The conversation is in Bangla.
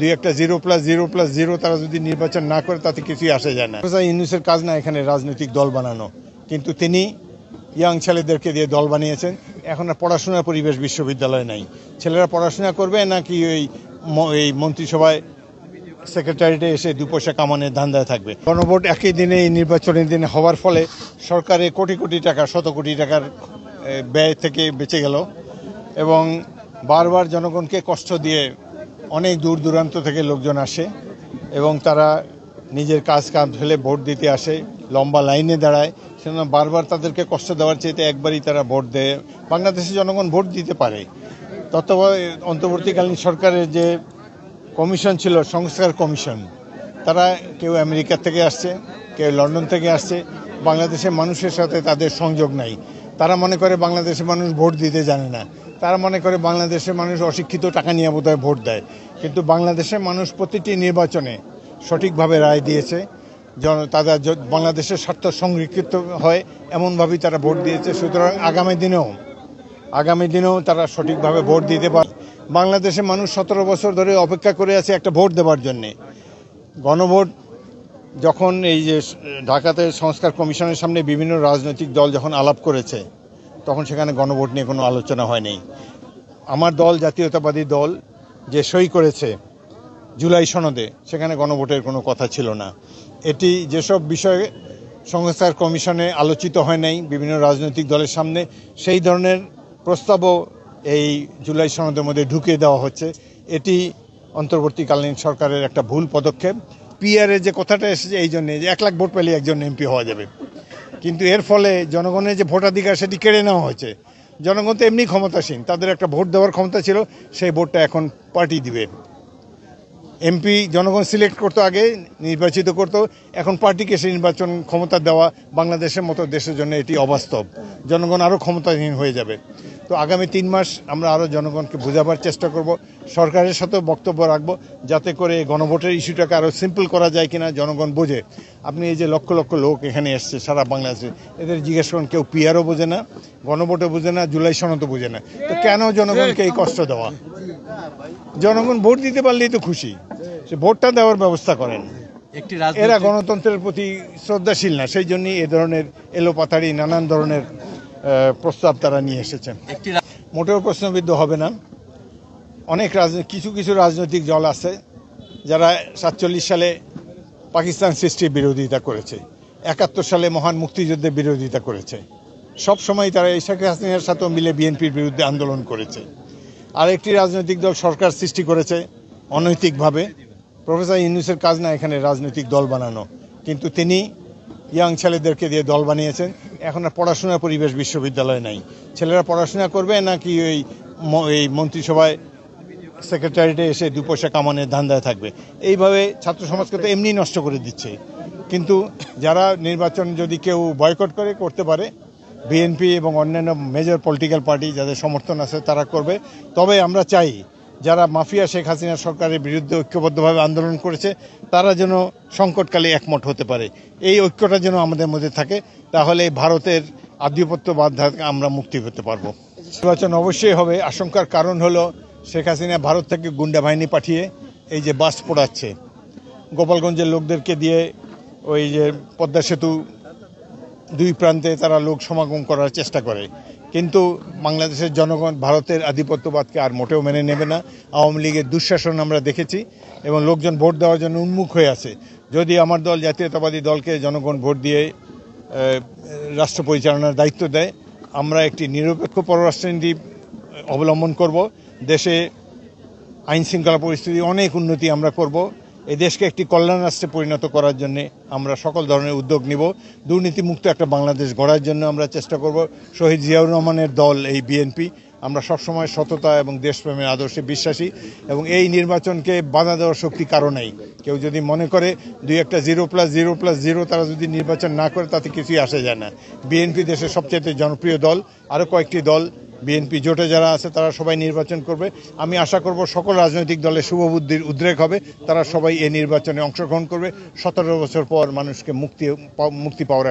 দুই একটা zero plus zero plus zero তারা যদি নির্বাচন না করে, তাতে কিছুই আসে যায় না। ইউনুসের কাজ না এখানে রাজনৈতিক দল বানানো। কিন্তু তিনি ইয়াং ছেলেদেরকে দিয়ে দল বানিয়েছেন। এখন আর পড়াশোনার পরিবেশ বিশ্ববিদ্যালয়ে নাই। ছেলেরা পড়াশোনা করবে নাকি ওই এই মন্ত্রিসভায় সেক্রেটারিতে এসে দু পয়সা কামানের ধান্দায় থাকবে? গণভোট একই দিনে, এই নির্বাচনের দিনে হওয়ার ফলে সরকারে কোটি কোটি টাকা, শত কোটি টাকার ব্যয় থেকে বেঁচে গেল। এবং বারবার জনগণকে কষ্ট দিয়ে অনেক দূর দূরান্ত থেকে লোকজন আসে এবং তারা নিজের কাজ কাম ফেলে ভোট দিতে আসে, লম্বা লাইনে দাঁড়ায়। সেজন্য বারবার তাদেরকে কষ্ট দেওয়ার চাইতে একবারই তারা ভোট দেয়। বাংলাদেশের জনগণ ভোট দিতে পারে। তত্ত্বাবধায়ক অন্তর্বর্তীকালীন সরকারের যে কমিশন ছিল, সংস্কার কমিশন, তারা কেউ আমেরিকা থেকে আসছে, কেউ লন্ডন থেকে আসছে। বাংলাদেশের মানুষের সাথে তাদের সংযোগ নাই। তারা মনে করে বাংলাদেশের মানুষ ভোট দিতে জানে না। তারা মনে করে বাংলাদেশের মানুষ অশিক্ষিত টাকা নিয়ে বোধহয় ভোট দেয়। কিন্তু বাংলাদেশের মানুষ প্রতিটি নির্বাচনে সঠিকভাবে রায় দিয়েছে। জন তাদের বাংলাদেশের স্বার্থ সংরক্ষিত হয়, এমনভাবেই তারা ভোট দিয়েছে। সুতরাং আগামী দিনেও আগামী দিনেও তারা সঠিকভাবে ভোট দিতে পারে, বাংলাদেশের মানুষ সতেরো বছর ধরে অপেক্ষা করে আছে একটা ভোট দেওয়ার জন্যে। গণভোট যখন এই যে ঢাকাতে সংস্কার কমিশনের সামনে বিভিন্ন রাজনৈতিক দল যখন আলাপ করেছে, তখন সেখানে গণভোট নিয়ে কোনো আলোচনা হয়নি। আমার দল, জাতীয়তাবাদী দল, যে সই করেছে জুলাই সনদে, সেখানে গণভোটের কোনো কথা ছিল না। এটি যেসব বিষয়ে সংস্কার কমিশনে আলোচিত হয় নাই, বিভিন্ন রাজনৈতিক দলের সামনে, সেই ধরনের প্রস্তাবও এই জুলাই সনদের মধ্যে ঢুকিয়ে দেওয়া হচ্ছে। এটি অন্তর্বর্তীকালীন সরকারের একটা ভুল পদক্ষেপ। পিআরের যে কথাটা এসেছে এই জন্যে যে এক লাখ ভোট পেলে একজন এমপি হওয়া যাবে। কিন্তু এর ফলে জনগণের যে ভোটাধিকার সেটি কেড়ে নেওয়া হয়েছে। জনগণ তো এমনি ক্ষমতাসীন, তাদের একটা ভোট দেওয়ার ক্ষমতা ছিল, সেই ভোটটা এখন পার্টি দিবে। এমপি জনগণ সিলেক্ট করতো আগে, নির্বাচিত করতো, এখন পার্টিকে সেই নির্বাচন ক্ষমতা দেওয়া বাংলাদেশের মতো দেশের জন্য এটি অবাস্তব। জনগণ আরও ক্ষমতাহীন হয়ে যাবে। তো আগামী তিন মাস আমরা আরও জনগণকে বোঝাবার চেষ্টা করব। সরকারের সাথেও বক্তব্য রাখব যাতে করে গণভোটের ইস্যুটাকে আরও সিম্পল করা যায় কিনা জনগণ বোঝে। আপনি এই যে লক্ষ লক্ষ লোক এখানে এসছে সারা বাংলাদেশে এদের জিজ্ঞেস করুন কেউ পিয়ারও বোঝে না গণভোটও বোঝে না জুলাই সনদও বোঝে না। তো কেন জনগণকে এই কষ্ট দেওয়া? জনগণ ভোট দিতে পারলেই তো খুশি। সে ভোটটা দেওয়ার ব্যবস্থা করেন। একটি এরা গণতন্ত্রের প্রতি শ্রদ্ধাশীল না সেই জন্যই এ ধরনের এলোপাতাড়ি নানান ধরনের প্রস্তাব তারা নিয়ে এসেছেন মোটেও প্রশ্নবিদ্ধ হবে না। অনেক রাজনীতি কিছু কিছু রাজনৈতিক দল আছে যারা সাতচল্লিশ সালে পাকিস্তান সৃষ্টির বিরোধিতা করেছে একাত্তর সালে মহান মুক্তিযুদ্ধের বিরোধিতা করেছে। সব সময় তারা এই শেখ হাসিনার সাথেও মিলে বিএনপির বিরুদ্ধে আন্দোলন করেছে। আর একটি রাজনৈতিক দল সরকার সৃষ্টি করেছে অনৈতিকভাবে। প্রফেসর ইউনুসের কাজ না এখানে রাজনৈতিক দল বানানো কিন্তু তিনি ইয়াং ছেলেদেরকে দিয়ে দল বানিয়েছেন। এখন আর পড়াশোনার পরিবেশ বিশ্ববিদ্যালয়ে নাই। ছেলেরা পড়াশোনা করবে নাকি ওই এই মন্ত্রিসভায় সেক্রেটারিতে এসে দু পয়সা কামানের ধান্দায় থাকবে? এইভাবে ছাত্র সমাজকে তো এমনি নষ্ট করে দিচ্ছে। কিন্তু যারা নির্বাচন যদি কেউ বয়কট করে, করতে পারে বিএনপি এবং অন্যান্য মেজর পলিটিক্যাল পার্টি যাদের সমর্থন আছে তারা করবে। তবে আমরা চাই যারা মাফিয়া শেখ হাসিনা সরকারের বিরুদ্ধে ঐক্যবদ্ধভাবে আন্দোলন করেছে, তারা যেন সংকটকালে একমত হতে পারে। এই ঐক্যটা যেন আমাদের মধ্যে থাকে, তাহলে ভারতের আধিপত্যবাদ থেকে আমরা মুক্তি পেতে পারব। নির্বাচন অবশ্যই হবে। আশঙ্কার কারণ হলো, শেখ হাসিনা ভারত থেকে গুন্ডা বাহিনী পাঠিয়ে এই যে বাস পোড়াচ্ছে। গোপালগঞ্জের লোকদেরকে দিয়ে ওই যে পদ্মা সেতু দুই প্রান্তে তারা লোক সমাগম করার চেষ্টা করে। কিন্তু বাংলাদেশের জনগণ ভারতের আধিপত্যবাদকে আর মোটেও মেনে নেবে না। আওয়ামী লীগের দুঃশাসন আমরা দেখেছি এবং লোকজন ভোট দেওয়ার জন্য উন্মুখ হয়ে আছে। যদি আমার দল জাতীয়তাবাদী দলকে জনগণ ভোট দিয়ে রাষ্ট্র পরিচালনার দায়িত্ব দেয়, আমরা একটি নিরপেক্ষ পররাষ্ট্রনীতি অবলম্বন করব। দেশে আইন শৃঙ্খলা পরিস্থিতি অনেক উন্নতি আমরা করব। এই দেশকে একটি কল্যাণ রাষ্ট্রে পরিণত করার জন্য আমরা সকল ধরনের উদ্যোগ নিব। দুর্নীতিমুক্ত একটা বাংলাদেশ গড়ার জন্য আমরা চেষ্টা করব। শহীদ জিয়াউর রহমানের দল, এই বিএনপি, আমরা সবসময় সততা এবং দেশপ্রেমের আদর্শে বিশ্বাসী এবং এই নির্বাচনকে বাধা দেওয়ার শক্তি কারও নেই। কেউ যদি মনে করে দুই একটা zero plus zero plus zero তারা যদি নির্বাচন না করে, তাতে কিছুই আসে যায় না। বিএনপি দেশের সবচেয়ে জনপ্রিয় দল, আরও কয়েকটি দল বিএনপি জোটে যারা আছে, তারা সবাই নির্বাচন করবে। আমি আশা করব সকল রাজনৈতিক দলের শুভবুদ্ধির উদ্রেক হবে। তারা সবাই এই নির্বাচনে অংশগ্রহণ করবে। সতেরো বছর পর মানুষকে মুক্তি মুক্তি পাওয়ার